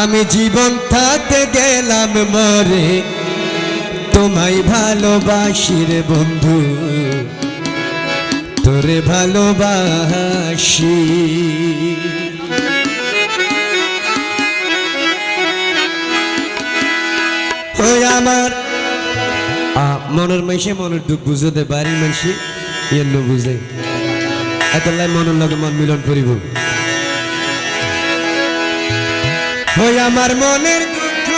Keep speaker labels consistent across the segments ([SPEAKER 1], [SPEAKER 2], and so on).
[SPEAKER 1] আমি জীবন থাকতে গেলাম মরে। তোমায় ভালোবাসি রে বন্ধু। তোরে ভালোবাসি। আমার মনের মাইসে মনের দুঃখ বুঝতে বাড়ির মানসি এন্ন বুঝে এত লাই মনের লগে মন মিলন করিব। ওই আমার মনের দুঃখ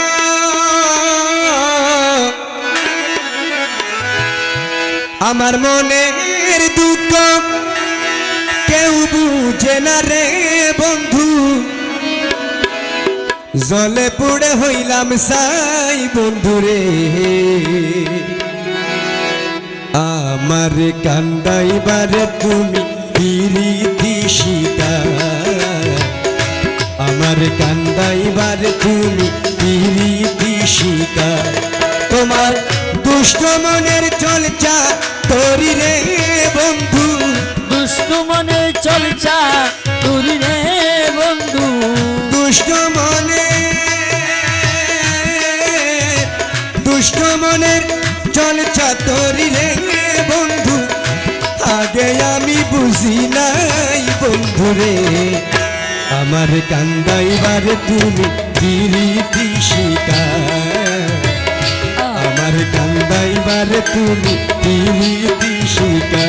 [SPEAKER 1] আমার মনের দুঃখ কেউ বুঝে না রে বন্ধু। জলে পুড়ে হইলাম সাই বন্ধুরে আমার কান্দাইবারে তুমি পিরিতি শিকার। আমার কান্দাইবার তুমি পিরিতি শিকার তোমার দুষ্ট মনের চলচা তরি রে বন্ধু।
[SPEAKER 2] দুষ্ট মনে চলছা তুরি রে বন্ধু।
[SPEAKER 1] দুষ্ট মনে দুষ্ট মনের চলচা তরি রে বন্ধু। আগে আমি বুঝি নাই বন্ধু রে। আমার কান্দাইবার তুমি পিরিতি শিকার। আমার কান্দাইবার তুমি দিলি শিকার।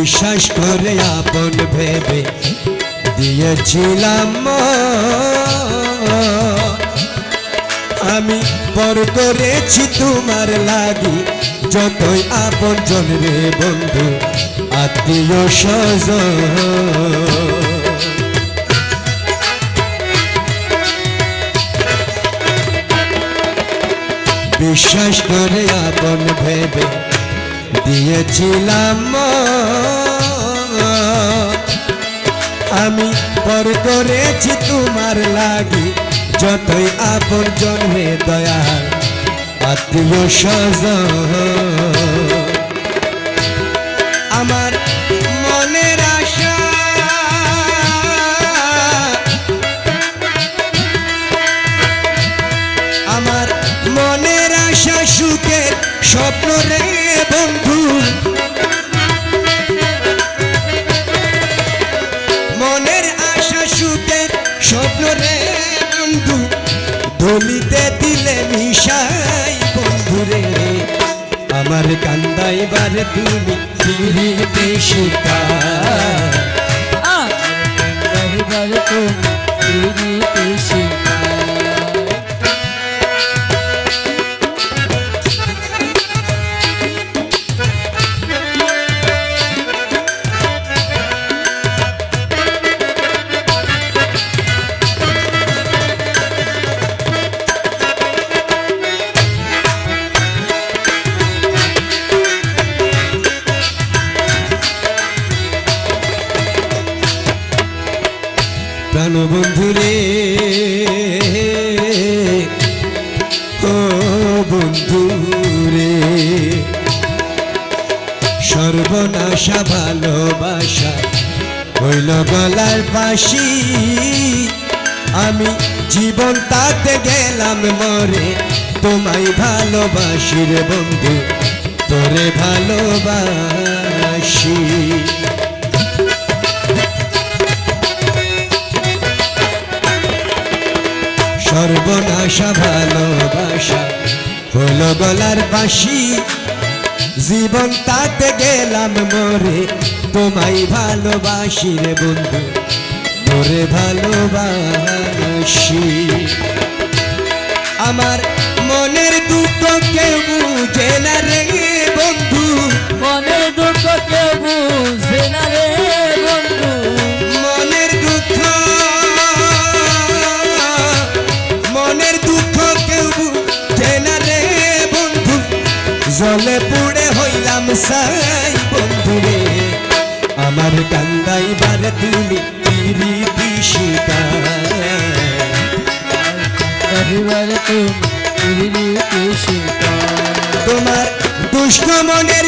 [SPEAKER 1] বিশ্বাস করে আপন ভেবে দিয়েছিলাম আমি পর করেছি তোমার লাগি, যতই আপন রে বন্ধু, আত্মীয় স্বজন। বিশ্বাস করে আপন ভেবে দিয়েছিলাম আমি পর করেছি তোমার লাগি যতই আপন জন্মে দয়া আত্মীয় স্বজন। আমার কান্দাইবার তুমি ফিরিতে
[SPEAKER 2] রবিবার তুমি তুরিতে শিখা
[SPEAKER 1] প্রাণবন্ধু রে ও বন্ধু রে সর্বনাশা ভালোবাসা হইল গলার ফাঁসি। আমি জীবন তাতে গেলাম মরে, তোমায় ভালোবাসি রে বন্ধু, তোরে ভালোবাসি। সর্বনাশা ভালোবাসা। হলো গলার বাসি জীবন তাতে গেলাম মরে, তোমায় ভালোবাসি রে বন্ধু। তোরে ভালোবাসি। আমার মনের চাই বন্ধুরে আমার কান্দাইবার তুমি প্রীতি শিকার
[SPEAKER 2] তুমি
[SPEAKER 1] তোমার দুষ্ট মনের